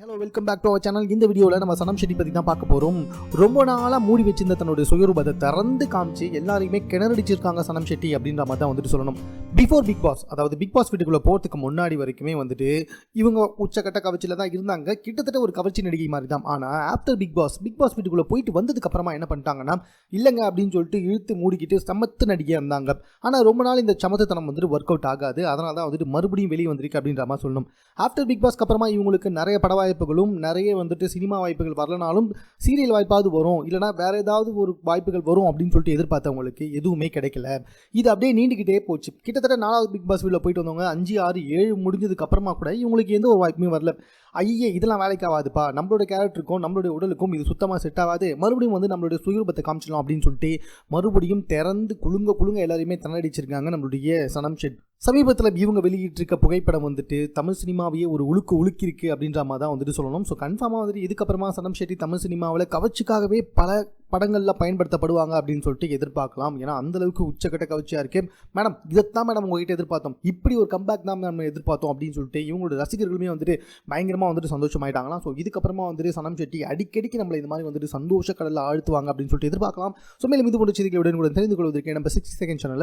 Hello welcome back to our channel இந்த வீடியோவில் நம்ம சனம் ஷெட்டி பற்றி தான் பார்க்க போகிறோம் ரொம்ப நாளாக மூடி வச்சிருந்த தன்னுடைய சுயரூபத்தை திறந்து காமிச்சு எல்லாரையுமே கிணறடிச்சிருக்காங்க சனம் ஷெட்டி அப்படின்ற மாதிரி தான் வந்துட்டு சொல்லணும். பிஃபோர் பிக் பாஸ் அதாவது பிக் பாஸ் வீட்டுக்குள்ளே போகிறதுக்கு முன்னாடி வரைக்குமே வந்துட்டு இவங்க உச்சக்கட்ட கவர்ச்சியில் தான் இருந்தாங்க. கிட்டத்தட்ட ஒரு கவர்ச்சி நடிகை மாதிரி தான். ஆனால் after big pass big pass வீட்டுக்குள்ளே போயிட்டு வந்ததுக்கு அப்புறமா என்ன பண்ணிட்டாங்கன்னா இல்லைங்க அப்படின்னு சொல்லிட்டு இழுத்து மூடிக்கிட்டு சமத்து நடிகையாக இருந்தாங்க. ஆனால் ரொம்ப நாள் இந்த சமத்துத்தனம் வந்துட்டு ஒர்க் அவுட் ஆகாது. அதனால தான் வந்துட்டு மறுபடியும் வெளியே வந்திருக்கு அப்படின்ற மாதிரி சொல்லணும். ஆஃப்டர் பிக் பாஸ்க்கு அப்புறமா இவங்களுக்கு நிறைய பட வாய்ப்புகளும் நிறைய வந்துட்டு சினிமா வாய்ப்புகள் வரலனாலும் சீரியல் வாய்ப்பாவது வரும். இல்லைனா வேற ஏதாவது ஒரு வாய்ப்புகள் வரும் அப்படின்னு சொல்லிட்டு எதிர்பார்த்தவங்களுக்கு எதுவுமே கிடைக்கல. இது அப்படியே நீண்டுக்கிட்டே போச்சு. கிட்டத்தட்ட நாலாவது பிக் பாஸ் வீட்டில் போயிட்டு வந்தவங்க அஞ்சு ஆறு ஏழு முடிஞ்சதுக்கு அப்புறமா கூட இவங்களுக்கு எந்த ஒரு வாய்ப்புமே வரல. ஐயே இதெல்லாம் வேலைக்கு ஆகாதுப்பா. நம்மளோட கேரக்டருக்கும் நம்மளுடைய உடலுக்கும் இது சுத்தமாக செட் ஆகாது. மறுபடியும் வந்து நம்மளுடைய சுயரூபத்தை காமிச்சிடலாம் அப்படின்னு சொல்லிட்டு மறுபடியும் திறந்து குலுங்க குலுங்க எல்லாரையுமே திறனடிச்சிருக்காங்க நம்மளுடைய சனம் ஷெட். சமீபத்தில் இவங்க வெளியிட்டிருக்க புகைப்படம் வந்துட்டு தமிழ் சினிமாவையே ஒரு உழுக்கு உழுக்கிருக்கு அப்படின்ற மாதிரி தான் வந்துட்டு சொல்லணும். ஸோ கன்ஃபார்மாக வந்துட்டு இதுக்கப்புறமா சனம் ஷெட்டி தமிழ் சினிமாவில் கவர்ச்சிக்காகவே பல படங்களில் பயன்படுத்தப்படுவாங்க அப்படின்னு சொல்லிட்டு எதிர்பார்க்கலாம். ஏன்னா அந்த அளவுக்கு உச்சக்கட்ட கவர்ச்சியாக இருக்கு. மேடம் இதைத்தான் மேடம் உங்ககிட்ட எதிர்பார்த்தோம். இப்படி ஒரு கம்பேக் தான் நம்ம எதிர்பார்த்தோம் அப்படின்னு சொல்லிட்டு இவங்களோட ரசிகர்களுமே வந்துட்டு பயங்கரமாக வந்துட்டு சந்தோஷமாயிட்டாங்களாம். ஸோ இதுக்கப்புறமா வந்துட்டு சனம் ஷெட்டி அடிக்கடிக்கு நம்மளை இந்த மாதிரி வந்துட்டு சந்தோஷ கடலில் ஆழ்த்துவாங்க அப்படின்னு சொல்லிட்டு எதிர்பார்க்கலாம். ஸோ மேலும் இது போன்ற செய்திகளுடன் கூட தெரிந்து கொள்வதற்கு நம்ம சிக்ஸ்டி செகண்ட் சேனல்